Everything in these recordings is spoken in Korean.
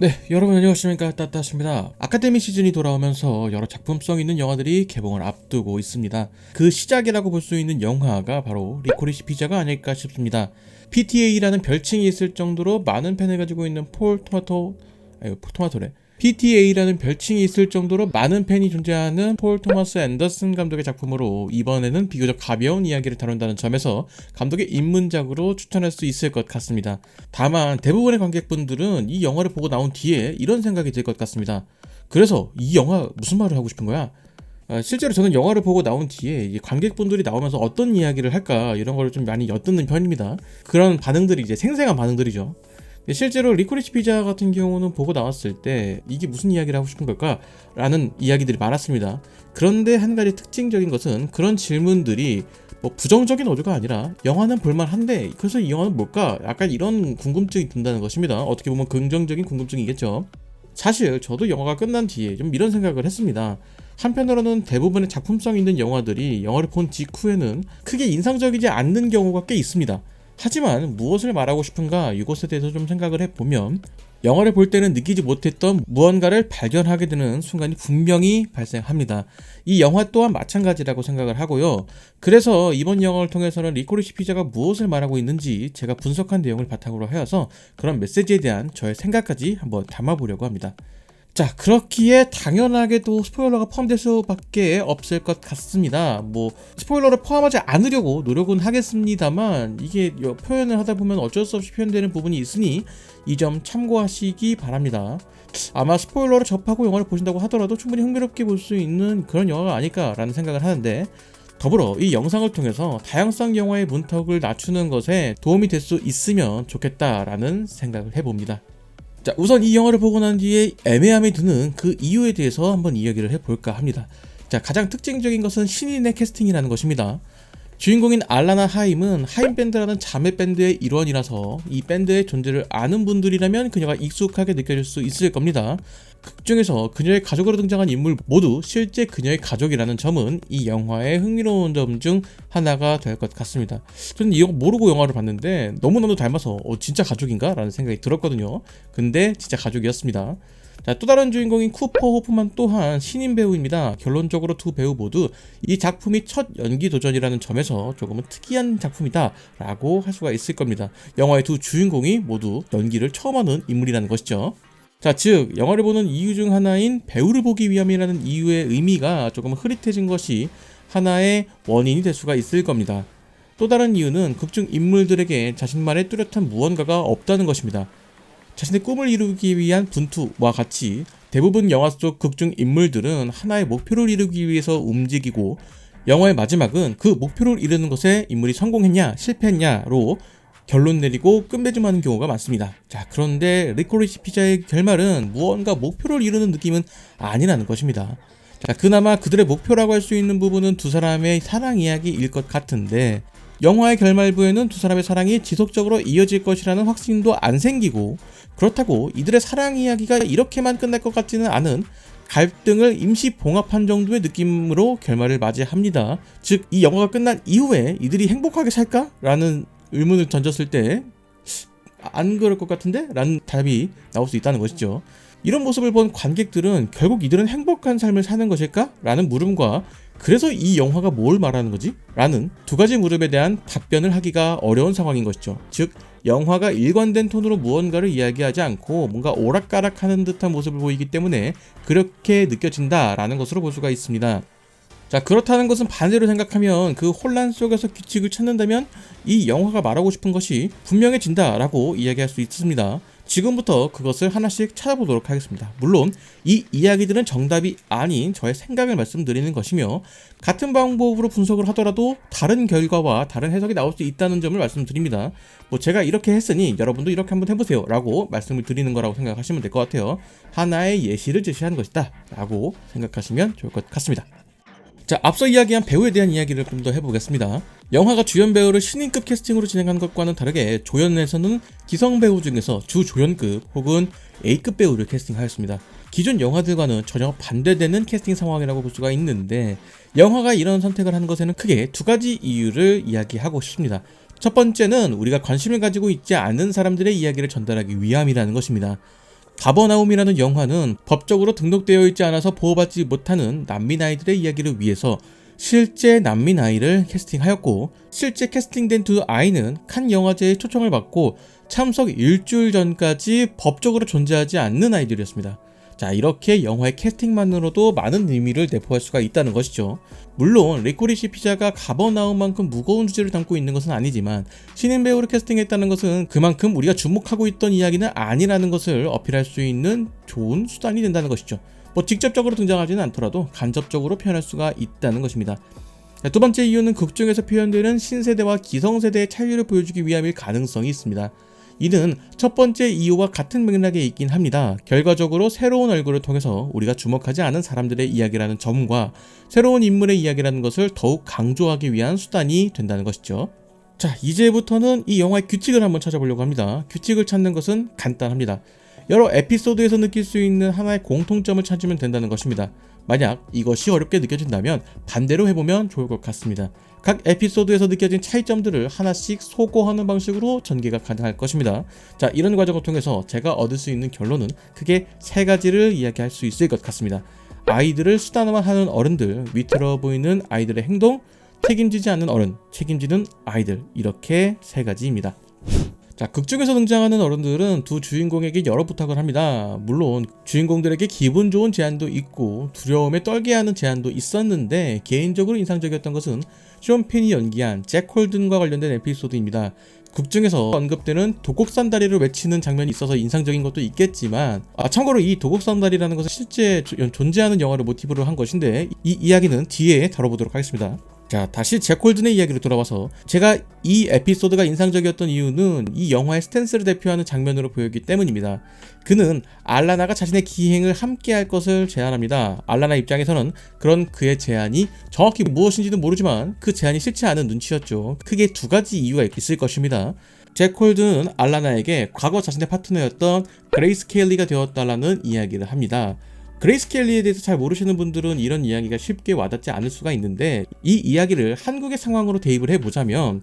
네, 여러분 안녕하십니까 따따십니다. 아카데미 시즌이 돌아오면서 여러 작품성 있는 영화들이 개봉을 앞두고 있습니다. 그 시작이라고 볼 수 있는 영화가 바로 리코리시 피자가 아닐까 싶습니다. PTA라는 별칭이 있을 정도로 많은 팬을 가지고 있는 폴 토마토, 아유 토마토래. PTA라는 별칭이 있을 정도로 많은 팬이 존재하는 폴 토마스 앤더슨 감독의 작품으로 이번에는 비교적 가벼운 이야기를 다룬다는 점에서 감독의 입문작으로 추천할 수 있을 것 같습니다. 다만 대부분의 관객분들은 이 영화를 보고 나온 뒤에 이런 생각이 들 것 같습니다. 그래서 이 영화 무슨 말을 하고 싶은 거야? 아, 실제로 저는 영화를 보고 나온 뒤에 관객분들이 나오면서 어떤 이야기를 할까 이런 걸 좀 많이 엿듣는 편입니다. 그런 반응들이 이제 생생한 반응들이죠. 실제로 리코리치 피자 같은 경우는 보고 나왔을 때 이게 무슨 이야기를 하고 싶은 걸까? 라는 이야기들이 많았습니다. 그런데 한 가지 특징적인 것은 그런 질문들이 뭐 부정적인 어조가 아니라 영화는 볼만한데 그래서 이 영화는 뭘까? 약간 이런 궁금증이 든다는 것입니다. 어떻게 보면 긍정적인 궁금증이겠죠. 사실 저도 영화가 끝난 뒤에 좀 이런 생각을 했습니다. 한편으로는 대부분의 작품성 있는 영화들이 영화를 본 직후에는 크게 인상적이지 않는 경우가 꽤 있습니다. 하지만 무엇을 말하고 싶은가 이것에 대해서 좀 생각을 해보면 영화를 볼 때는 느끼지 못했던 무언가를 발견하게 되는 순간이 분명히 발생합니다. 이 영화 또한 마찬가지라고 생각을 하고요. 그래서 이번 영화를 통해서는 리코리시 피자가 무엇을 말하고 있는지 제가 분석한 내용을 바탕으로 하여서 그런 메시지에 대한 저의 생각까지 한번 담아보려고 합니다. 자, 그렇기에 당연하게도 스포일러가 포함될 수밖에 없을 것 같습니다. 뭐 스포일러를 포함하지 않으려고 노력은 하겠습니다만 이게 표현을 하다 보면 어쩔 수 없이 표현되는 부분이 있으니 이 점 참고하시기 바랍니다. 아마 스포일러를 접하고 영화를 보신다고 하더라도 충분히 흥미롭게 볼 수 있는 그런 영화가 아닐까라는 생각을 하는데 더불어 이 영상을 통해서 다양성 영화의 문턱을 낮추는 것에 도움이 될 수 있으면 좋겠다라는 생각을 해봅니다. 자, 우선 이 영화를 보고 난 뒤에 애매함이 드는 그 이유에 대해서 한번 이야기를 해볼까 합니다. 자, 가장 특징적인 것은 신인의 캐스팅이라는 것입니다. 주인공인 알라나 하임은 하임 밴드라는 자매 밴드의 일원이라서 이 밴드의 존재를 아는 분들이라면 그녀가 익숙하게 느껴질 수 있을 겁니다. 극 중에서 그녀의 가족으로 등장한 인물 모두 실제 그녀의 가족이라는 점은 이 영화의 흥미로운 점 중 하나가 될 것 같습니다. 저는 이거 모르고 영화를 봤는데 너무너무 닮아서 어, 진짜 가족인가? 라는 생각이 들었거든요. 근데 진짜 가족이었습니다. 자, 또 다른 주인공인 쿠퍼 호프만 또한 신인 배우입니다. 결론적으로 두 배우 모두 이 작품이 첫 연기 도전이라는 점에서 조금은 특이한 작품이다 라고 할 수가 있을 겁니다. 영화의 두 주인공이 모두 연기를 처음 하는 인물이라는 것이죠. 자, 즉 영화를 보는 이유 중 하나인 배우를 보기 위함이라는 이유의 의미가 조금 흐릿해진 것이 하나의 원인이 될 수가 있을 겁니다. 또 다른 이유는 극중 인물들에게 자신만의 뚜렷한 무언가가 없다는 것입니다. 자신의 꿈을 이루기 위한 분투와 같이 대부분 영화 속 극중 인물들은 하나의 목표를 이루기 위해서 움직이고 영화의 마지막은 그 목표를 이루는 것에 인물이 성공했냐 실패했냐로 결론 내리고 끝맺음하는 경우가 많습니다. 자, 그런데 리코리시 피자의 결말은 무언가 목표를 이루는 느낌은 아니라는 것입니다. 자, 그나마 그들의 목표라고 할 수 있는 부분은 두 사람의 사랑 이야기일 것 같은데 영화의 결말부에는 두 사람의 사랑이 지속적으로 이어질 것이라는 확신도 안 생기고 그렇다고 이들의 사랑 이야기가 이렇게만 끝날 것 같지는 않은 갈등을 임시 봉합한 정도의 느낌으로 결말을 맞이합니다. 즉, 이 영화가 끝난 이후에 이들이 행복하게 살까? 라는 의문을 던졌을 때 안 그럴 것 같은데? 라는 답이 나올 수 있다는 것이죠. 이런 모습을 본 관객들은 결국 이들은 행복한 삶을 사는 것일까? 라는 물음과 그래서 이 영화가 뭘 말하는 거지? 라는 두 가지 물음에 대한 답변을 하기가 어려운 상황인 것이죠. 즉, 영화가 일관된 톤으로 무언가를 이야기하지 않고 뭔가 오락가락 하는 듯한 모습을 보이기 때문에 그렇게 느껴진다라는 것으로 볼 수가 있습니다. 자 그렇다는 것은 반대로 생각하면 그 혼란 속에서 규칙을 찾는다면 이 영화가 말하고 싶은 것이 분명해진다라고 이야기할 수 있습니다. 지금부터 그것을 하나씩 찾아보도록 하겠습니다. 물론 이 이야기들은 정답이 아닌 저의 생각을 말씀드리는 것이며 같은 방법으로 분석을 하더라도 다른 결과와 다른 해석이 나올 수 있다는 점을 말씀드립니다. 뭐 제가 이렇게 했으니 여러분도 이렇게 한번 해보세요 라고 말씀을 드리는 거라고 생각하시면 될 것 같아요. 하나의 예시를 제시한 것이다 라고 생각하시면 좋을 것 같습니다. 자, 앞서 이야기한 배우에 대한 이야기를 좀 더 해보겠습니다. 영화가 주연 배우를 신인급 캐스팅으로 진행한 것과는 다르게 조연에서는 기성 배우 중에서 주 조연급 혹은 A급 배우를 캐스팅하였습니다. 기존 영화들과는 전혀 반대되는 캐스팅 상황이라고 볼 수가 있는데 영화가 이런 선택을 한 것에는 크게 두 가지 이유를 이야기하고 싶습니다. 첫 번째는 우리가 관심을 가지고 있지 않은 사람들의 이야기를 전달하기 위함이라는 것입니다. 가버나움이라는 영화는 법적으로 등록되어 있지 않아서 보호받지 못하는 난민 아이들의 이야기를 위해서 실제 난민 아이를 캐스팅하였고 실제 캐스팅된 두 아이는 칸 영화제에 초청을 받고 참석 일주일 전까지 법적으로 존재하지 않는 아이들이었습니다. 자 이렇게 영화의 캐스팅만으로도 많은 의미를 내포할 수가 있다는 것이죠. 물론 리코리시 피자가 가버나움 만큼 무거운 주제를 담고 있는 것은 아니지만 신인 배우를 캐스팅했다는 것은 그만큼 우리가 주목하고 있던 이야기는 아니라는 것을 어필할 수 있는 좋은 수단이 된다는 것이죠. 뭐 직접적으로 등장하지는 않더라도 간접적으로 표현할 수가 있다는 것입니다. 두 번째 이유는 극 중에서 표현되는 신세대와 기성세대의 차이를 보여주기 위함일 가능성이 있습니다. 이는 첫 번째 이유와 같은 맥락에 있긴 합니다. 결과적으로 새로운 얼굴을 통해서 우리가 주목하지 않은 사람들의 이야기라는 점과 새로운 인물의 이야기라는 것을 더욱 강조하기 위한 수단이 된다는 것이죠. 자, 이제부터는 이 영화의 규칙을 한번 찾아보려고 합니다. 규칙을 찾는 것은 간단합니다. 여러 에피소드에서 느낄 수 있는 하나의 공통점을 찾으면 된다는 것입니다. 만약 이것이 어렵게 느껴진다면 반대로 해보면 좋을 것 같습니다. 각 에피소드에서 느껴진 차이점들을 하나씩 소고하는 방식으로 전개가 가능할 것입니다. 자, 이런 과정을 통해서 제가 얻을 수 있는 결론은 크게 세 가지를 이야기할 수 있을 것 같습니다. 아이들을 수단화하는 어른들, 위태로워 보이는 아이들의 행동, 책임지지 않는 어른, 책임지는 아이들 이렇게 세 가지입니다. 자, 극 중에서 등장하는 어른들은 두 주인공에게 여러 부탁을 합니다. 물론 주인공들에게 기분 좋은 제안도 있고 두려움에 떨게 하는 제안도 있었는데 개인적으로 인상적이었던 것은 쇼 펜이 연기한 잭 홀든과 관련된 에피소드입니다. 극 중에서 언급되는 도곡산 다리를 외치는 장면이 있어서 인상적인 것도 있겠지만 아 참고로 이 도곡산 다리라는 것은 실제 존재하는 영화를 모티브로 한 것인데 이 이야기는 뒤에 다뤄보도록 하겠습니다. 자, 다시 제콜든의 이야기로 돌아와서 제가 이 에피소드가 인상적이었던 이유는 이 영화의 스탠스를 대표하는 장면으로 보였기 때문입니다. 그는 알라나가 자신의 기행을 함께 할 것을 제안합니다. 알라나 입장에서는 그런 그의 제안이 정확히 무엇인지는 모르지만 그 제안이 싫지 않은 눈치였죠. 크게 두 가지 이유가 있을 것입니다. 제콜드는 알라나에게 과거 자신의 파트너였던 그레이스 케일리가 되었다라는 이야기를 합니다. 그레이스 켈리에 대해서 잘 모르시는 분들은 이런 이야기가 쉽게 와닿지 않을 수가 있는데 이 이야기를 한국의 상황으로 대입을 해보자면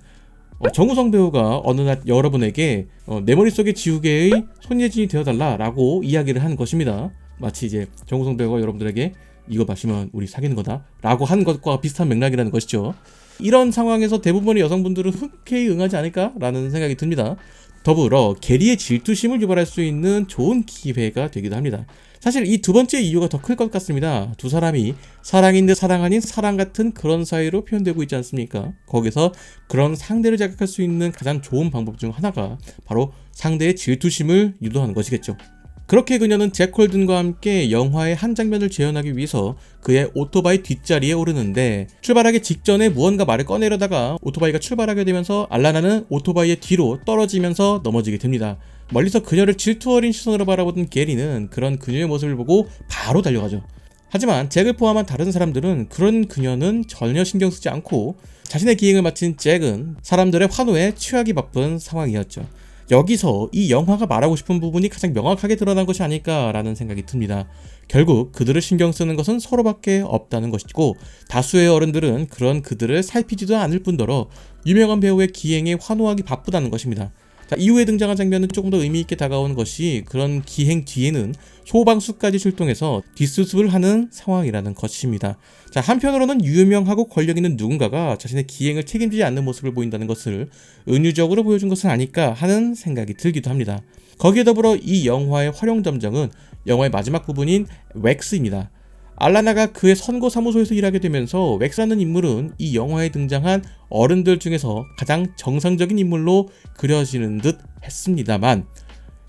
어, 정우성 배우가 어느 날 여러분에게 어, 내 머릿속에 지우개의 손예진이 되어달라라고 이야기를 한 것입니다. 마치 이제 정우성 배우가 여러분들에게 이거 마시면 우리 사귀는 거다 라고 한 것과 비슷한 맥락이라는 것이죠. 이런 상황에서 대부분의 여성분들은 흔쾌히 응하지 않을까라는 생각이 듭니다. 더불어 게리의 질투심을 유발할 수 있는 좋은 기회가 되기도 합니다. 사실 이 두 번째 이유가 더 클 것 같습니다. 두 사람이 사랑인 듯 사랑 아닌 사랑 같은 그런 사이로 표현되고 있지 않습니까? 거기서 그런 상대를 자극할 수 있는 가장 좋은 방법 중 하나가 바로 상대의 질투심을 유도하는 것이겠죠. 그렇게 그녀는 잭 콜든과 함께 영화의 한 장면을 재현하기 위해서 그의 오토바이 뒷자리에 오르는데 출발하기 직전에 무언가 말을 꺼내려다가 오토바이가 출발하게 되면서 알라나는 오토바이의 뒤로 떨어지면서 넘어지게 됩니다. 멀리서 그녀를 질투 어린 시선으로 바라보던 게리는 그런 그녀의 모습을 보고 바로 달려가죠. 하지만 잭을 포함한 다른 사람들은 그런 그녀는 전혀 신경 쓰지 않고 자신의 기행을 마친 잭은 사람들의 환호에 취하기 바쁜 상황이었죠. 여기서 이 영화가 말하고 싶은 부분이 가장 명확하게 드러난 것이 아닐까라는 생각이 듭니다. 결국 그들을 신경 쓰는 것은 서로밖에 없다는 것이고 다수의 어른들은 그런 그들을 살피지도 않을 뿐더러 유명한 배우의 기행에 환호하기 바쁘다는 것입니다. 자, 이후에 등장한 장면은 조금 더 의미 있게 다가오는 것이 그런 기행 뒤에는 소방수까지 출동해서 뒷수습을 하는 상황이라는 것입니다. 자, 한편으로는 유명하고 권력 있는 누군가가 자신의 기행을 책임지지 않는 모습을 보인다는 것을 은유적으로 보여준 것은 아닐까 하는 생각이 들기도 합니다. 거기에 더불어 이 영화의 활용 점정은 영화의 마지막 부분인 웩스입니다. 알라나가 그의 선거 사무소에서 일하게 되면서 웩스라는 인물은 이 영화에 등장한 어른들 중에서 가장 정상적인 인물로 그려지는 듯 했습니다만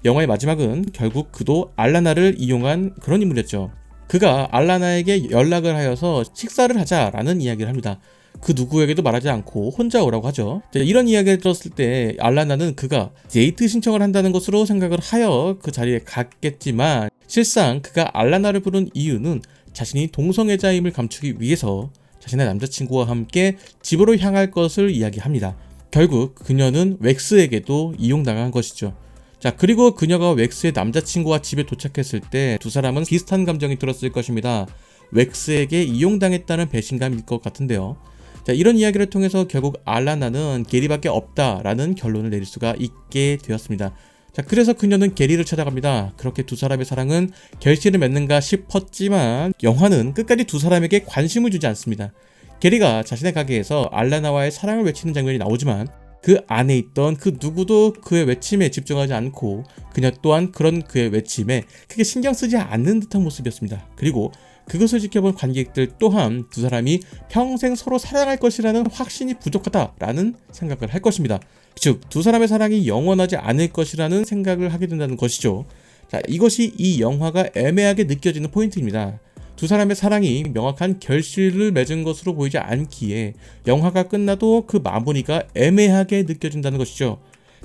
영화의 마지막은 결국 그도 알라나를 이용한 그런 인물이었죠. 그가 알라나에게 연락을 하여서 식사를 하자라는 이야기를 합니다. 그 누구에게도 말하지 않고 혼자 오라고 하죠. 이런 이야기를 들었을 때 알라나는 그가 데이트 신청을 한다는 것으로 생각을 하여 그 자리에 갔겠지만 실상 그가 알라나를 부른 이유는 자신이 동성애자임을 감추기 위해서 자신의 남자친구와 함께 집으로 향할 것을 이야기합니다. 결국 그녀는 웩스에게도 이용당한 것이죠. 자, 그리고 그녀가 웩스의 남자친구와 집에 도착했을 때 두 사람은 비슷한 감정이 들었을 것입니다. 웩스에게 이용당했다는 배신감일 것 같은데요. 자, 이런 이야기를 통해서 결국 알라나는 게리밖에 없다라는 결론을 내릴 수가 있게 되었습니다. 자, 그래서 그녀는 게리를 찾아갑니다. 그렇게 두 사람의 사랑은 결실을 맺는가 싶었지만 영화는 끝까지 두 사람에게 관심을 주지 않습니다. 게리가 자신의 가게에서 알라나와의 사랑을 외치는 장면이 나오지만 그 안에 있던 그 누구도 그의 외침에 집중하지 않고 그녀 또한 그런 그의 외침에 크게 신경 쓰지 않는 듯한 모습이었습니다. 그리고 그것을 지켜본 관객들 또한 두 사람이 평생 서로 사랑할 것이라는 확신이 부족하다라는 생각을 할 것입니다. 즉, 두 사람의 사랑이 영원하지 않을 것이라는 생각을 하게 된다는 것이죠. 자, 이것이 이 영화가 애매하게 느껴지는 포인트입니다. 두 사람의 사랑이 명확한 결실을 맺은 것으로 보이지 않기에 영화가 끝나도 그 마무리가 애매하게 느껴진다는 것이죠.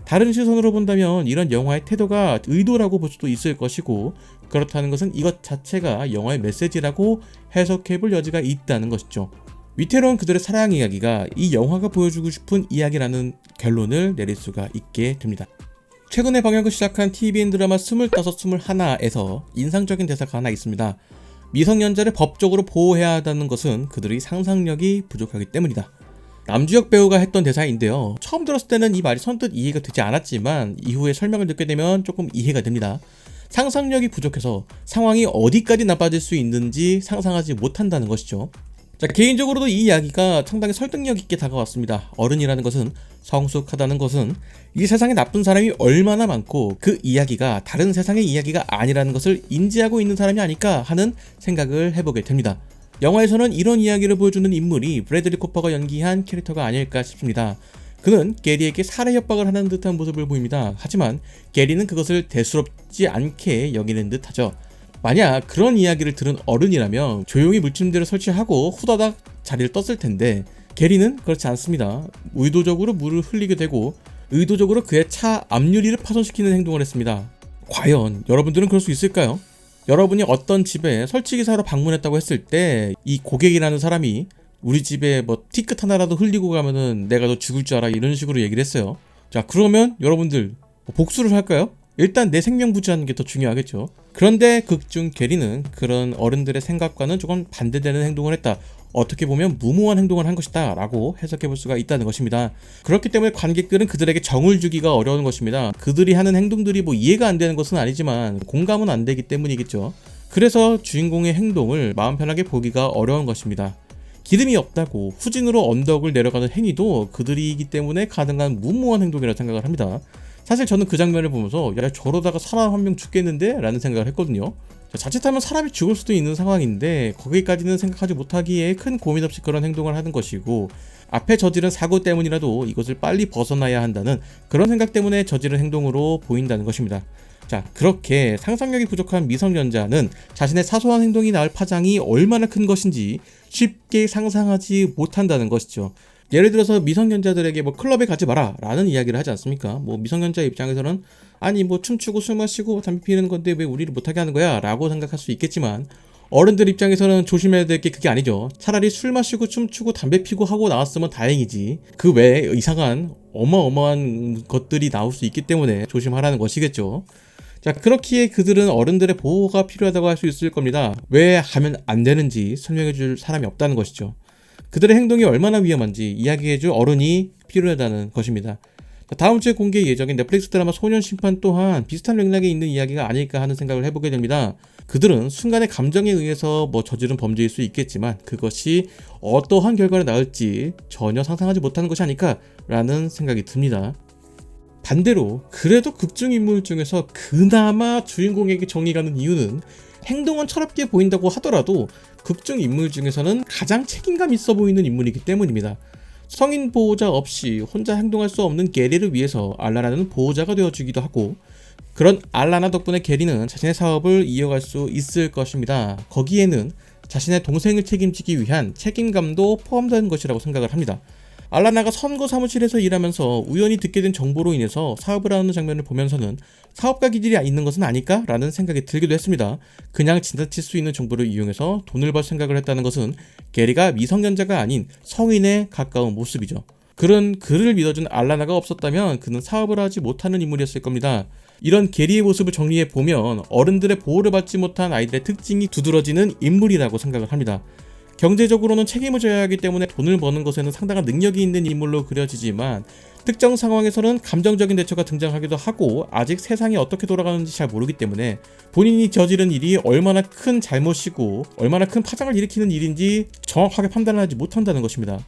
다른 시선으로 본다면 이런 영화의 태도가 의도라고 볼 수도 있을 것이고 그렇다는 것은 이것 자체가 영화의 메시지라고 해석해 볼 여지가 있다는 것이죠. 위태로운 그들의 사랑 이야기가 이 영화가 보여주고 싶은 이야기라는 결론을 내릴 수가 있게 됩니다. 최근에 방영을 시작한 TVN 드라마 25, 21에서 인상적인 대사가 하나 있습니다. 미성년자를 법적으로 보호해야 한다는 것은 그들의 상상력이 부족하기 때문이다. 남주혁 배우가 했던 대사인데요. 처음 들었을 때는 이 말이 선뜻 이해가 되지 않았지만 이후에 설명을 듣게 되면 조금 이해가 됩니다. 상상력이 부족해서 상황이 어디까지 나빠질 수 있는지 상상하지 못한다는 것이죠. 자, 개인적으로도 이 이야기가 상당히 설득력 있게 다가왔습니다. 어른이라는 것은 성숙하다는 것은 이 세상에 나쁜 사람이 얼마나 많고 그 이야기가 다른 세상의 이야기가 아니라는 것을 인지하고 있는 사람이 아닐까 하는 생각을 해보게 됩니다. 영화에서는 이런 이야기를 보여주는 인물이 브래들리 코퍼가 연기한 캐릭터가 아닐까 싶습니다. 그는 게리에게 살해 협박을 하는 듯한 모습을 보입니다. 하지만 게리는 그것을 대수롭지 않게 여기는 듯하죠. 만약 그런 이야기를 들은 어른이라면 조용히 물침대를 설치하고 후다닥 자리를 떴을 텐데 게리는 그렇지 않습니다. 의도적으로 물을 흘리게 되고 의도적으로 그의 차 앞유리를 파손시키는 행동을 했습니다. 과연 여러분들은 그럴 수 있을까요? 여러분이 어떤 집에 설치기사로 방문했다고 했을 때 이 고객이라는 사람이 우리 집에 뭐 티끝 하나라도 흘리고 가면은 내가 너 죽을 줄 알아 이런 식으로 얘기를 했어요. 자 그러면 여러분들 뭐 복수를 할까요? 일단 내 생명 부지하는 게 더 중요하겠죠. 그런데 극중 게리는 그런 어른들의 생각과는 조금 반대되는 행동을 했다. 어떻게 보면 무모한 행동을 한 것이다 라고 해석해 볼 수가 있다는 것입니다. 그렇기 때문에 관객들은 그들에게 정을 주기가 어려운 것입니다. 그들이 하는 행동들이 뭐 이해가 안 되는 것은 아니지만 공감은 안 되기 때문이겠죠. 그래서 주인공의 행동을 마음 편하게 보기가 어려운 것입니다. 기름이 없다고 후진으로 언덕을 내려가는 행위도 그들이기 때문에 가능한 무모한 행동이라 생각을 합니다. 사실 저는 그 장면을 보면서 야 저러다가 사람 한 명 죽겠는데? 라는 생각을 했거든요. 자칫하면 사람이 죽을 수도 있는 상황인데 거기까지는 생각하지 못하기에 큰 고민 없이 그런 행동을 하는 것이고 앞에 저지른 사고 때문이라도 이것을 빨리 벗어나야 한다는 그런 생각 때문에 저지른 행동으로 보인다는 것입니다. 자, 그렇게 상상력이 부족한 미성년자는 자신의 사소한 행동이 낳을 파장이 얼마나 큰 것인지 쉽게 상상하지 못한다는 것이죠. 예를 들어서 미성년자들에게 뭐 클럽에 가지 마라 라는 이야기를 하지 않습니까? 뭐 미성년자 입장에서는 아니 뭐 춤추고 술 마시고 담배 피우는 건데 왜 우리를 못하게 하는 거야 라고 생각할 수 있겠지만 어른들 입장에서는 조심해야 될 게 그게 아니죠. 차라리 술 마시고 춤추고 담배 피고 하고 나왔으면 다행이지. 그 외에 이상한 어마어마한 것들이 나올 수 있기 때문에 조심하라는 것이겠죠. 자, 그렇기에 그들은 어른들의 보호가 필요하다고 할 수 있을 겁니다. 왜 하면 안 되는지 설명해 줄 사람이 없다는 것이죠. 그들의 행동이 얼마나 위험한지 이야기해줄 어른이 필요하다는 것입니다. 다음 주에 공개 예정인 넷플릭스 드라마 소년 심판 또한 비슷한 맥락에 있는 이야기가 아닐까 하는 생각을 해보게 됩니다. 그들은 순간의 감정에 의해서 뭐 저지른 범죄일 수 있겠지만 그것이 어떠한 결과를 낳을지 전혀 상상하지 못하는 것이 아닐까라는 생각이 듭니다. 반대로 그래도 극중 인물 중에서 그나마 주인공에게 정이 가는 이유는 행동은 철없게 보인다고 하더라도 극중 인물 중에서는 가장 책임감 있어 보이는 인물이기 때문입니다. 성인 보호자 없이 혼자 행동할 수 없는 게리를 위해서 알라나는 보호자가 되어주기도 하고 그런 알라나 덕분에 게리는 자신의 사업을 이어갈 수 있을 것입니다. 거기에는 자신의 동생을 책임지기 위한 책임감도 포함된 것이라고 생각을 합니다. 알라나가 선거 사무실에서 일하면서 우연히 듣게 된 정보로 인해서 사업을 하는 장면을 보면서는 사업가 기질이 있는 것은 아닐까 라는 생각이 들기도 했습니다. 그냥 지나칠 수 있는 정보를 이용해서 돈을 벌 생각을 했다는 것은 게리가 미성년자가 아닌 성인에 가까운 모습이죠. 그런 그를 믿어준 알라나가 없었다면 그는 사업을 하지 못하는 인물이었을 겁니다. 이런 게리의 모습을 정리해 보면 어른들의 보호를 받지 못한 아이들의 특징이 두드러지는 인물이라고 생각을 합니다. 경제적으로는 책임을 져야 하기 때문에 돈을 버는 것에는 상당한 능력이 있는 인물로 그려지지만 특정 상황에서는 감정적인 대처가 등장하기도 하고 아직 세상이 어떻게 돌아가는지 잘 모르기 때문에 본인이 저지른 일이 얼마나 큰 잘못이고 얼마나 큰 파장을 일으키는 일인지 정확하게 판단하지 못한다는 것입니다.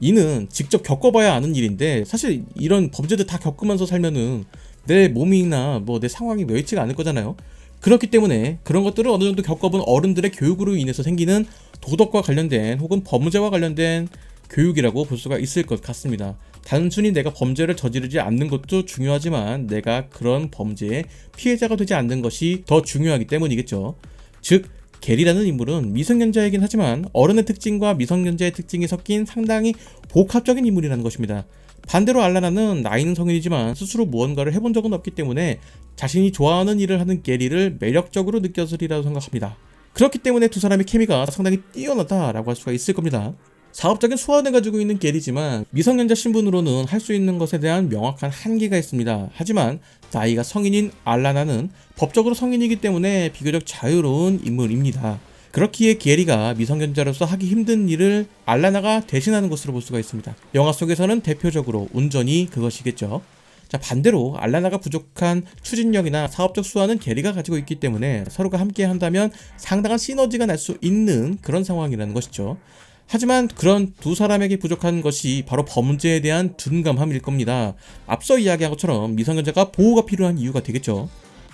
이는 직접 겪어봐야 아는 일인데 사실 이런 범죄들 다 겪으면서 살면은 내 몸이나 뭐 내 상황이 멸치가 않을 거잖아요. 그렇기 때문에 그런 것들을 어느 정도 겪어본 어른들의 교육으로 인해서 생기는 도덕과 관련된 혹은 범죄와 관련된 교육이라고 볼 수가 있을 것 같습니다. 단순히 내가 범죄를 저지르지 않는 것도 중요하지만 내가 그런 범죄의 피해자가 되지 않는 것이 더 중요하기 때문이겠죠. 즉, 게리라는 인물은 미성년자이긴 하지만 어른의 특징과 미성년자의 특징이 섞인 상당히 복합적인 인물이라는 것입니다. 반대로 알라나는 나이는 성인이지만 스스로 무언가를 해본 적은 없기 때문에 자신이 좋아하는 일을 하는 게리를 매력적으로 느꼈으리라고 생각합니다. 그렇기 때문에 두 사람의 케미가 상당히 뛰어나다라고 할 수가 있을 겁니다. 사업적인 수완을 가지고 있는 게리지만 미성년자 신분으로는 할 수 있는 것에 대한 명확한 한계가 있습니다. 하지만 나이가 성인인 알라나는 법적으로 성인이기 때문에 비교적 자유로운 인물입니다. 그렇기에 게리가 미성년자로서 하기 힘든 일을 알라나가 대신하는 것으로 볼 수가 있습니다. 영화 속에서는 대표적으로 운전이 그것이겠죠. 자 반대로 알라나가 부족한 추진력이나 사업적 수완은 게리가 가지고 있기 때문에 서로가 함께 한다면 상당한 시너지가 날 수 있는 그런 상황이라는 것이죠. 하지만 그런 두 사람에게 부족한 것이 바로 범죄에 대한 둔감함일 겁니다. 앞서 이야기한 것처럼 미성년자가 보호가 필요한 이유가 되겠죠.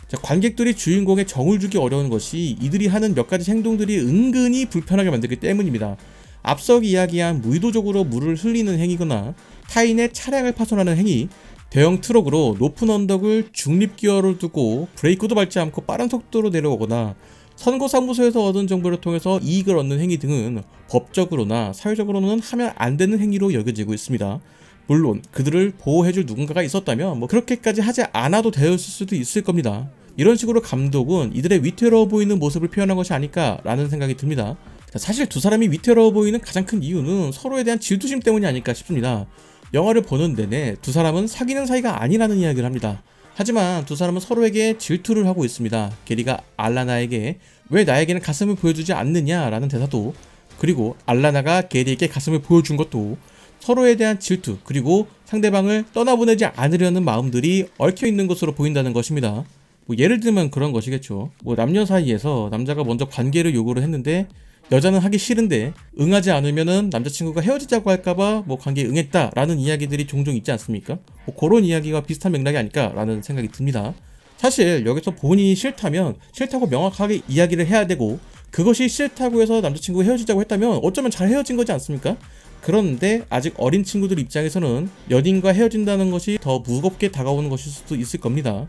자, 관객들이 주인공에 정을 주기 어려운 것이 이들이 하는 몇 가지 행동들이 은근히 불편하게 만들기 때문입니다. 앞서 이야기한 무의도적으로 물을 흘리는 행위거나 타인의 차량을 파손하는 행위, 대형 트럭으로 높은 언덕을 중립기어를 두고 브레이크도 밟지 않고 빠른 속도로 내려오거나 선거사무소에서 얻은 정보를 통해서 이익을 얻는 행위 등은 법적으로나 사회적으로는 하면 안 되는 행위로 여겨지고 있습니다. 물론 그들을 보호해줄 누군가가 있었다면 뭐 그렇게까지 하지 않아도 되었을 수도 있을 겁니다. 이런 식으로 감독은 이들의 위태로워 보이는 모습을 표현한 것이 아닐까라는 생각이 듭니다. 사실 두 사람이 위태로워 보이는 가장 큰 이유는 서로에 대한 질투심 때문이 아닐까 싶습니다. 영화를 보는 내내 두 사람은 사귀는 사이가 아니라는 이야기를 합니다. 하지만 두 사람은 서로에게 질투를 하고 있습니다. 게리가 알라나에게 왜 나에게는 가슴을 보여주지 않느냐라는 대사도 그리고 알라나가 게리에게 가슴을 보여준 것도 서로에 대한 질투 그리고 상대방을 떠나보내지 않으려는 마음들이 얽혀 있는 것으로 보인다는 것입니다. 뭐 예를 들면 그런 것이겠죠. 뭐 남녀 사이에서 남자가 먼저 관계를 요구를 했는데 여자는 하기 싫은데 응하지 않으면은 남자친구가 헤어지자고 할까봐 뭐 관계에 응했다라는 이야기들이 종종 있지 않습니까? 뭐 그런 이야기가 비슷한 맥락이 아닐까라는 생각이 듭니다. 사실 여기서 본인이 싫다면 싫다고 명확하게 이야기를 해야 되고 그것이 싫다고 해서 남자친구가 헤어지자고 했다면 어쩌면 잘 헤어진 거지 않습니까? 그런데 아직 어린 친구들 입장에서는 연인과 헤어진다는 것이 더 무겁게 다가오는 것일 수도 있을 겁니다.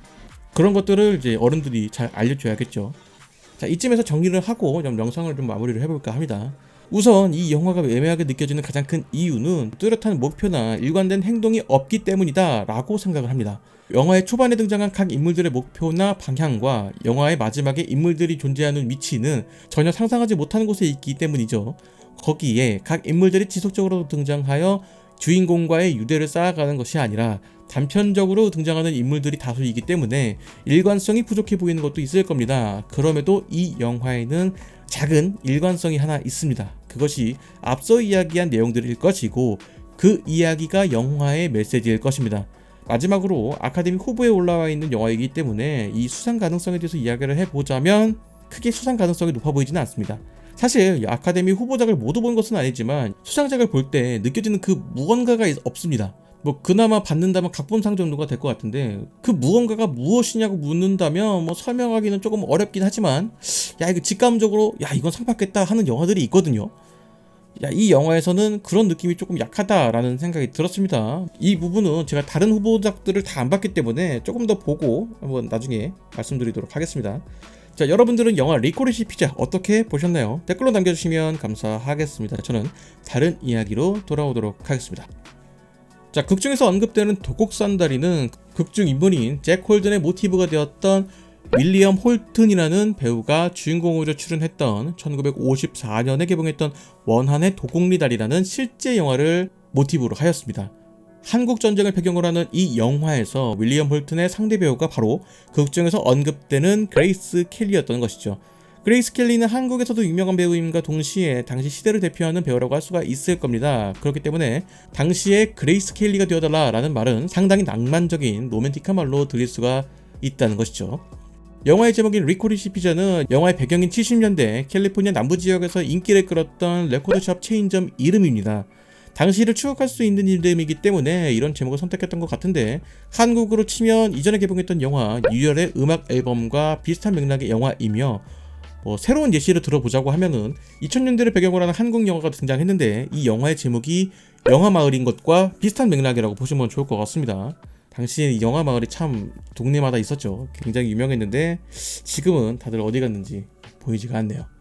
그런 것들을 이제 어른들이 잘 알려줘야겠죠. 자, 이쯤에서 정리를 하고 좀 영상을 좀 마무리를 해볼까 합니다. 우선 이 영화가 애매하게 느껴지는 가장 큰 이유는 뚜렷한 목표나 일관된 행동이 없기 때문이다 라고 생각을 합니다. 영화의 초반에 등장한 각 인물들의 목표나 방향과 영화의 마지막에 인물들이 존재하는 위치는 전혀 상상하지 못하는 곳에 있기 때문이죠. 거기에 각 인물들이 지속적으로 등장하여 주인공과의 유대를 쌓아가는 것이 아니라 단편적으로 등장하는 인물들이 다수이기 때문에 일관성이 부족해 보이는 것도 있을 겁니다. 그럼에도 이 영화에는 작은 일관성이 하나 있습니다. 그것이 앞서 이야기한 내용들일 것이고 그 이야기가 영화의 메시지일 것입니다. 마지막으로 아카데미 후보에 올라와 있는 영화이기 때문에 이 수상 가능성에 대해서 이야기를 해보자면 크게 수상 가능성이 높아 보이지는 않습니다. 사실 아카데미 후보작을 모두 본 것은 아니지만 수상작을 볼 때 느껴지는 그 무언가가 없습니다. 뭐 그나마 받는다면 각본상 정도가 될 것 같은데 그 무언가가 무엇이냐고 묻는다면 뭐 설명하기는 조금 어렵긴 하지만 야 이거 직감적으로 야 이건 상 받겠다 하는 영화들이 있거든요. 야, 이 영화에서는 그런 느낌이 조금 약하다라는 생각이 들었습니다. 이 부분은 제가 다른 후보작들을 다 안 봤기 때문에 조금 더 보고 한번 나중에 말씀드리도록 하겠습니다. 자, 여러분들은 영화 리코리시 피자 어떻게 보셨나요? 댓글로 남겨주시면 감사하겠습니다. 저는 다른 이야기로 돌아오도록 하겠습니다. 자, 극중에서 언급되는 독곡산다리는 극중 인물인 잭 홀든의 모티브가 되었던 윌리엄 홀튼이라는 배우가 주인공으로 출연했던 1954년에 개봉했던 원한의 도곡리다리라는 실제 영화를 모티브로 하였습니다. 한국 전쟁을 배경으로 하는 이 영화에서 윌리엄 홀튼의 상대 배우가 바로 극 중에서 언급되는 그레이스 켈리였던 것이죠. 그레이스 켈리는 한국에서도 유명한 배우임과 동시에 당시 시대를 대표하는 배우라고 할 수가 있을 겁니다. 그렇기 때문에 당시에 그레이스 켈리가 되어달라라는 말은 상당히 낭만적인 로맨틱한 말로 들릴 수가 있다는 것이죠. 영화의 제목인 리코리시 피자는 영화의 배경인 70년대 캘리포니아 남부 지역에서 인기를 끌었던 레코드샵 체인점 이름입니다. 당시를 추억할 수 있는 이름이기 때문에 이런 제목을 선택했던 것 같은데 한국으로 치면 이전에 개봉했던 영화 유열의 음악 앨범과 비슷한 맥락의 영화이며 뭐 새로운 예시를 들어보자고 하면은 2000년대를 배경으로 하는 한국 영화가 등장했는데 이 영화의 제목이 영화 마을인 것과 비슷한 맥락이라고 보시면 좋을 것 같습니다. 당시에 이 영화 마을이 참 동네마다 있었죠. 굉장히 유명했는데 지금은 다들 어디 갔는지 보이지가 않네요.